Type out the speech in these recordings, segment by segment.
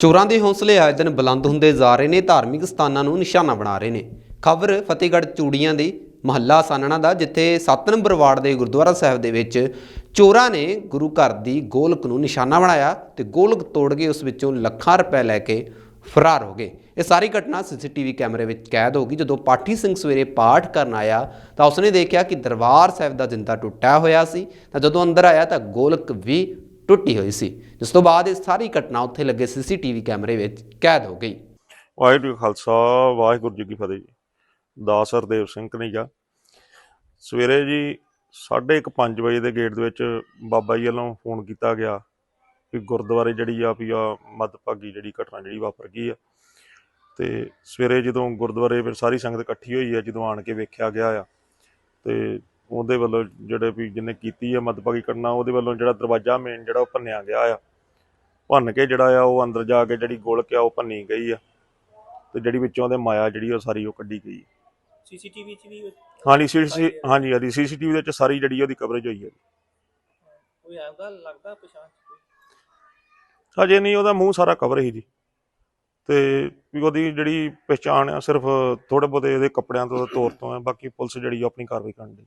ਚੋਰਾਂ ਦੇ ਹੌਸਲੇ ਆਏ ਦਿਨ ਬੁਲੰਦ ਹੁੰਦੇ ਜਾ ਰਹੇ ਨੇ, ਧਾਰਮਿਕ ਸਥਾਨਾਂ ਨੂੰ ਨਿਸ਼ਾਨਾ ਬਣਾ ਰਹੇ ਨੇ। ਖਬਰ ਫਤਿਹਗੜ੍ਹ ਚੂੜੀਆਂ ਦੀ ਮਹੱਲਾ ਸਾਨਣਾ ਦਾ, ਜਿੱਥੇ 7 ਨੰਬਰ ਵਾਰਡ ਦੇ ਗੁਰਦੁਆਰਾ ਸਾਹਿਬ ਦੇ ਵਿੱਚ ਚੋਰਾਂ ਨੇ ਗੁਰੂ ਘਰ ਦੀ ਗੋਲਕ ਨੂੰ ਨਿਸ਼ਾਨਾ ਬਣਾਇਆ ਤੇ ਗੋਲਕ ਤੋੜ ਕੇ ਉਸ ਵਿੱਚੋਂ ਲੱਖਾਂ ਰੁਪਏ ਲੈ ਕੇ ਫਰਾਰ ਹੋ ਗਏ। ਇਹ ਸਾਰੀ ਘਟਨਾ ਸੀਸੀਟੀਵੀ ਕੈਮਰੇ ਵਿੱਚ ਕੈਦ ਹੋ ਗਈ। ਜਦੋਂ ਪਾਠੀ ਸਿੰਘ ਸਵੇਰੇ ਪਾਠ ਕਰਨ ਆਇਆ, ਤਾਂ ਉਸਨੇ ਦੇਖਿਆ ਕਿ ਦਰਬਾਰ ਸਾਹਿਬ ਦਾ ਜਿੰਦਾ ਟੁੱਟਿਆ ਹੋਇਆ ਸੀ। ਤਾਂ ਜਦੋਂ ਅੰਦਰ ਆਇਆ, ਤਾਂ ਗੋਲਕ ਵੀ ਟੁੱਟੀ ਹੋਈ ਸੀ। ਜਿਸ ਤੋਂ ਬਾਅਦ ਇਹ ਸਾਰੀ ਘਟਨਾ ਉੱਥੇ ਲੱਗੇ ਸੀਸੀਟੀਵੀ ਕੈਮਰੇ ਵਿੱਚ ਕੈਦ ਹੋ ਗਈ। ਵਾਹਿਗੁਰੂ ਖਾਲਸਾ, ਵਾਹਿਗੁਰੂ ਜੀ ਕੀ ਫਤਿਹ ਜੀ। ਦਾਸ ਹਰਦੇਵ ਸਿੰਘ ਕਨਈਆ ਸਵੇਰੇ ਜੀ 5:30 ਵਜੇ ਦੇ ਗੇਟ ਦੇ ਵਿੱਚ ਬਾਬਾ ਜੀ ਵੱਲੋਂ ਫੋਨ ਕੀਤਾ ਗਿਆ ਕਿ ਗੁਰਦੁਆਰੇ ਜਿਹੜੀ ਆ ਵੀ ਆ ਮੱਧਭਾਗੀ ਜਿਹੜੀ ਘਟਨਾ ਜਿਹੜੀ ਵਾਪਰ ਗਈ ਆ। ਤੇ ਸਵੇਰੇ ਜਦੋਂ ਗੁਰਦੁਆਰੇ ਫਿਰ ਸਾਰੀ ਸੰਗਤ ਇਕੱਠੀ ਹੋਈ ਆ, ਜਦੋਂ ਆਣ ਕੇ ਵੇਖਿਆ ਗਿਆ ਆ, ਤੇ ਉਹਦੇ ਵੱਲੋਂ ਜਿਹੜੇ ਵੀ ਜਿਹਨੇ ਕੀਤੀ ਆ ਮੱਧਭਾਗੀ ਘਟਨਾ ਉਹਦੇ ਵੱਲੋਂ ਜਿਹੜਾ ਦਰਵਾਜ਼ਾ ਮੇਨ ਜਿਹੜਾ ਉਹ ਭੰਨਿਆ ਗਿਆ ਆ। ਭੰਨ ਕੇ ਜਿਹੜਾ ਆ ਉਹ ਅੰਦਰ ਜਾ ਕੇ ਜਿਹੜੀ ਗੋਲਕ ਆ ਉਹ ਭੰਨੀ ਗਈ ਆ। ਤੇ ਜਿਹੜੀ ਵਿੱਚੋਂ ਉਹਦੇ ਮਾਇਆ ਜਿਹੜੀ ਉਹ ਸਾਰੀ ਉਹ ਕੱਢੀ ਗਈ। ਸੀਸੀਟੀਵੀ ਚ ਵੀ ਹਾਂਜੀ ਹਾਂਜੀ ਹਾਂਜੀ ਸੀਸੀਟੀਵੀ ਦੇ ਵਿੱਚ ਸਾਰੀ ਜਿਹੜੀ ਉਹਦੀ ਕਵਰੇਜ ਹੋਈ ਹੈ ਕੋਈ ਆਉਂਦਾ ਲੱਗਦਾ ਪਛਾਣ ਚ ਕੋਈ? ਹਜੇ ਨਹੀਂ ਉਹਦਾ ਮੂੰਹ ਸਾਰਾ ਕਵਰ ਹੀ ਜੀ। ਤੇ ਵੀ ਉਹਦੀ ਜਿਹੜੀ ਪਛਾਣ ਆ ਸਿਰਫ ਥੋੜੇ ਬਹੁਤੇ ਇਹਦੇ ਕੱਪੜਿਆਂ ਤੋਂ ਤੌਰ ਤੋਂ ਹੈ ਬਾਕੀ ਪੁਲਿਸ ਜਿਹੜੀ ਆ ਆਪਣੀ ਕਾਰਵਾਈ ਕਰਨ ਦੀ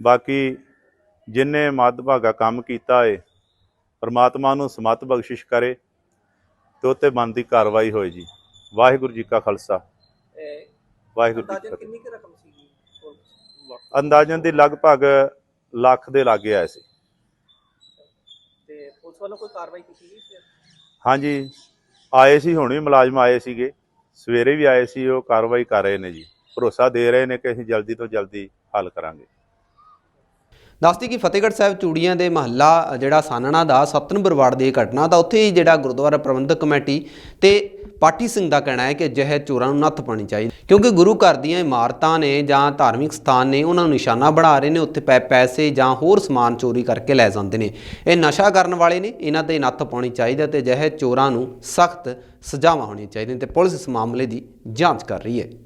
ਬਾਕੀ ਜਿਨੇ ਮੱਧਭਾਗਾ ਕੰਮ ਕੀਤਾ ਏ ਪਰਮਾਤਮਾ ਨੂੰ ਸਮਤ ਬਖਸ਼ਿਸ਼ ਕਰੇ ਤੇ ਉੱਤੇ ਬਣਦੀ ਕਾਰਵਾਈ ਹੋਏ ਜੀ। ਵਾਹਿਗੁਰੂ ਜੀ ਕਾ ਖਾਲਸਾ। ਵਾਹਿਗੁਰੂ ਜੀ ਕੀ ਅੰਦਾਜ਼ਨ ਫਤਿਹ ਕਿੰਨੀ ਕੁ ਰਕਮ ਸੀਗੀ? ਹੋਰ? ਅੰਦਾਜ਼ਨ ਦੀ ਲਗਭਗ ਲੱਖ ਦੇ ਲਾਗੇ ਆਇਆ ਸੀ। ਤੇ ਪੁਲਿਸ ਵੱਲੋਂ ਕੋਈ ਕਾਰਵਾਈ ਕੀਤੀ ਗਈ ਸੀ? ਹਾਂਜੀ ਆਏ ਸੀ ਹੁਣ ਵੀ ਮੁਲਾਜ਼ਮ ਆਏ ਸੀਗੇ। ਸਵੇਰੇ ਵੀ ਆਏ ਸੀ ਉਹ ਕਾਰਵਾਈ ਕਰ ਰਹੇ ਨੇ ਜੀ। ਭਰੋਸਾ ਦੇ ਰਹੇ ਨੇ ਕਿ ਅਸੀਂ ਜਲਦੀ ਤੋਂ ਜਲਦੀ ਹੱਲ ਕਰਾਂਗੇ। ਦੱਸਦੀ ਕਿ ਫਤਿਹਗੜ੍ਹ ਸਾਹਿਬ ਚੂੜੀਆਂ ਦੇ ਮਹੱਲਾ, ਜਿਹੜਾ ਸਾਨਣਾ ਦਾ 7 ਨੰਬਰ ਵਾਰਡ ਦੀ ਇਹ ਘਟਨਾ ਤਾਂ ਉੱਥੇ ਹੀ ਜਿਹੜਾ ਗੁਰਦੁਆਰਾ ਪ੍ਰਬੰਧਕ ਕਮੇਟੀ ਤੇ ਪਾਟੀ ਸਿੰਘ ਦਾ ਕਹਿਣਾ ਹੈ ਕਿ ਅਜਿਹੇ ਚੋਰਾਂ ਨੂੰ ਨੱਥ ਪਾਣੀ ਚਾਹੀਦੀ ਕਿਉਂਕਿ ਗੁਰੂ ਘਰ ਦੀਆਂ ਇਮਾਰਤਾਂ ਨੇ ਜਾਂ ਧਾਰਮਿਕ ਸਥਾਨ ਨੇ, ਉਹਨਾਂ ਨੂੰ ਨਿਸ਼ਾਨਾ ਬਣਾ ਰਹੇ ਨੇ, ਉੱਥੇ ਪੈ, ਪੈਸੇ ਜਾਂ ਹੋਰ ਸਮਾਨ ਚੋਰੀ ਕਰਕੇ ਲੈ ਜਾਂਦੇ ਨੇ। ਇਹ ਨਸ਼ਾ ਕਰਨ ਵਾਲੇ ਨੇ, ਇਹਨਾਂ ਤੇ ਨੱਥ ਪਾਉਣੀ ਚਾਹੀਦਾ ਹੈ ਤੇ ਅਜਿਹੇ ਚੋਰਾਂ ਨੂੰ ਸਖਤ ਸਜ਼ਾਵਾਂ ਹੋਣੀਆਂ ਚਾਹੀਦੀਆਂ ਤੇ ਪੁਲਿਸ ਇਸ ਮਾਮਲੇ ਦੀ ਜਾਂਚ ਕਰ ਰਹੀ ਹੈ।